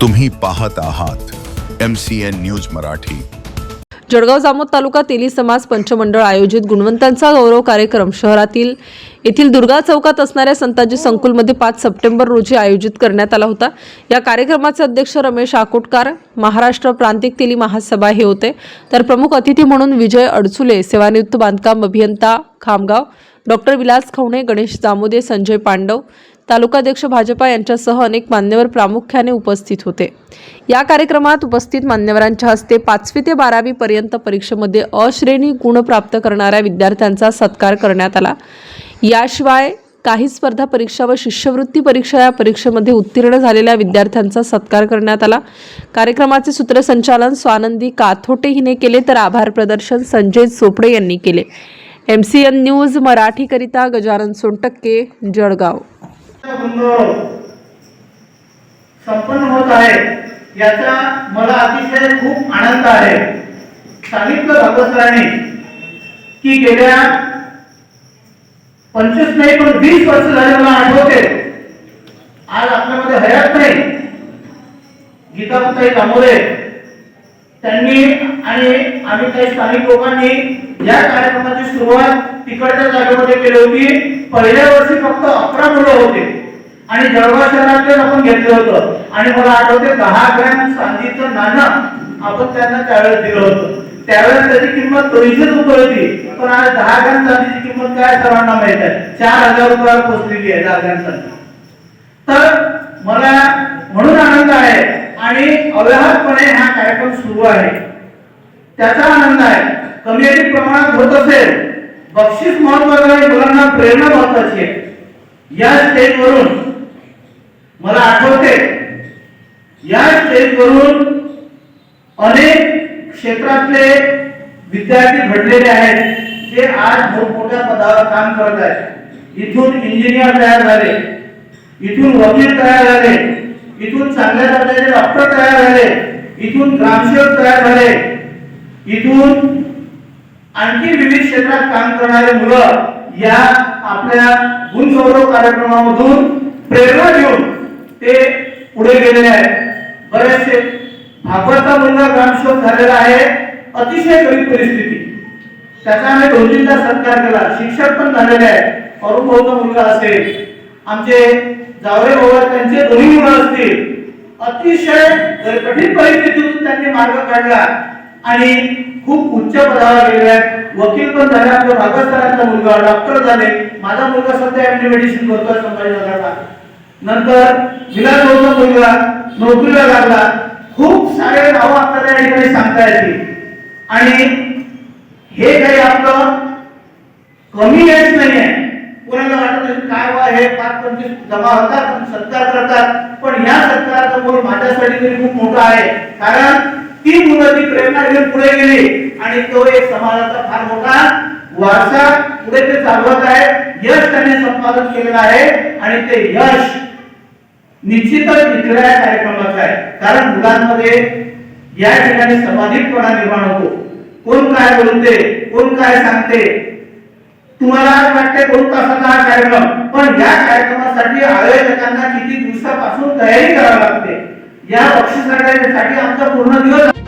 तुम्ही पाहत आहात M C N news Marathi. Jalgaon Jamod तालुका तेली समाज पंचमंडळ आयोजित गुणवंतांचा गौरव कार्यक्रम शहरातील येथील दुर्गा चौकात असणाऱ्या संताजी संकुलमध्ये पाच सप्टेंबर रोजी आयोजित करण्यात आला होता. या कार्यक्रमाचे अध्यक्ष रमेश आकोटकार महाराष्ट्र प्रांतिक तेली महासभा हे होते. तर प्रमुख अतिथी म्हणून विजय अडचुले सेवानिवृत्त बांधकाम अभियंता खामगाव डॉक्टर विलास खवणे गणेश जामोदे संजय पांडव तालुकाध्यक्ष भाजपा यांच्यासह अनेक मान्यवर प्रामुख्याने उपस्थित होते. या कार्यक्रमात उपस्थित मान्यवरांच्या हस्ते पाचवी ते बारावी पर्यंत परीक्षेमध्ये अश्रेणी गुण प्राप्त करणाऱ्या विद्यार्थ्यांचा सत्कार करण्यात आला. याशिवाय काही स्पर्धा परीक्षा व शिष्यवृत्ती परीक्षा या परीक्षेमध्ये उत्तीर्ण झालेल्या विद्यार्थ्यांचा सत्कार करण्यात आला. कार्यक्रमाचे सूत्रसंचालन स्वानंदी काथोटे हिने केले तर आभार प्रदर्शन संजय चोपडे यांनी केले. एम सी एन न्यूज मराठीकरिता गजानन सोनटक्के जळगाव. संपन्न होत आहे याचा मला अतिशय खूप आनंद आहे. सांगितलं भागवतराने की गेल्या पंचवीस नाही पण वीस वर्ष झाले मला आठवते. आज आपल्यामध्ये हयात नाही. गीताबाई दामोदे त्यांनी आणि आम्ही काही स्थानिक लोकांनी या कार्यक्रमाची सुरुवात तिकडच्या जागेमध्ये केली होती पहिल्या वर्षी फक्त अकरा मुलं होते. आणि जळगाव शहरातले आपण घेतलं होतं. आणि मला आठवते दहा ग्रॅम चांदीचं नाणं आपण त्यांना त्यावेळेस दिलं होतं. त्यावेळेस त्याची किंमत दोनशे रुपये होती. पण आज दहा ग्रॅम चांदीची किंमत काय सर्वांना माहीत आहे. चार हजार रुपयावर पोहोचलेली आहे दहा ग्रॅम चांदी तर मला म्हणून आनंद आहे आणि अव्याहतपणे हा कार्यक्रम सुरू आहे. त्याचा आनंद आहे. कमी अधिक प्रमाणात होत असेल बक्षीस महत्वाचं आहे मुलांना प्रेरणा महत्वाची आहे. या स्टेजवरून मला आठवते या स्टेजवरून अनेक क्षेत्रातले विद्यार्थी घडलेले आहेत ते आज मोठमोठ्या पदावर काम करत आहेत. इथून इंजिनियर तयार झाले इथून वकील तयार झाले इथून चांगल्या दर्जाचे डॉक्टर तयार झाले इथून ग्रामसेवक तयार झाले इथून आणखी विविध क्षेत्रात काम करणारे मुलं या आपल्या गुणगौरव कार्यक्रमामधून प्रेरणा घेऊन ते पुढे गेलेले आहेत. बरेचसे भागवता मुलगा ग्रामसेवक झालेला आहे. अतिशय गरीब परिस्थिती. त्याचा आम्ही दोन तीनदा सत्कार केला. शिक्षक पण झालेले आहेत. अरुण भाऊचा मुलगा असेल. आमचे जावरे भाऊ त्यांचे दोन्ही मुलं असतील. अतिशय कठीण परिस्थितीतून त्यांनी मार्ग काढला. आणि खूप उच्च पदावर गेले आहेत वकील पण झाले आपल्या भागवत मुलगा डॉक्टर झाले. माझा मुलगा सध्या एमडी मेडिसिन करतोय संभाजीनगरला नंतर विलास भाऊचा मुलगा नोकरीला लागला. खूप सारे नावं आपल्याला या ठिकाणी सांगता येतील. आणि हे काही आपलं कमी येत नाही आहे कोणाला वाटत काय वा हे पाच पंचवीस जमा होतात सत्कार करतात. पण या सत्काराचा मोल माझ्यासाठी तरी खूप मोठा आहे. कारण ती मुलं ती प्रेरणा घेऊन पुढे गेली. आणि तो एक समाजाचा फार मोठा वारसा पुढे ते चालवत आहे. यश त्याने संपादन केलेलं आहे. आणि ते यश निश्चितच इथल्या कार्यक्रमाचं आहे. कारण मुलांमध्ये या ठिकाणी समाधिकपणा निर्माण होतो. कोण काय बोलते कोण काय सांगते तुम्हाला आज वाटते दोन तासाचा हा कार्यक्रम पण या कार्यक्रमासाठी आयोजकांना किती दिवसापासून तयारी करावी लागते? या बक्षिसासाठी आमचा पूर्ण दिवस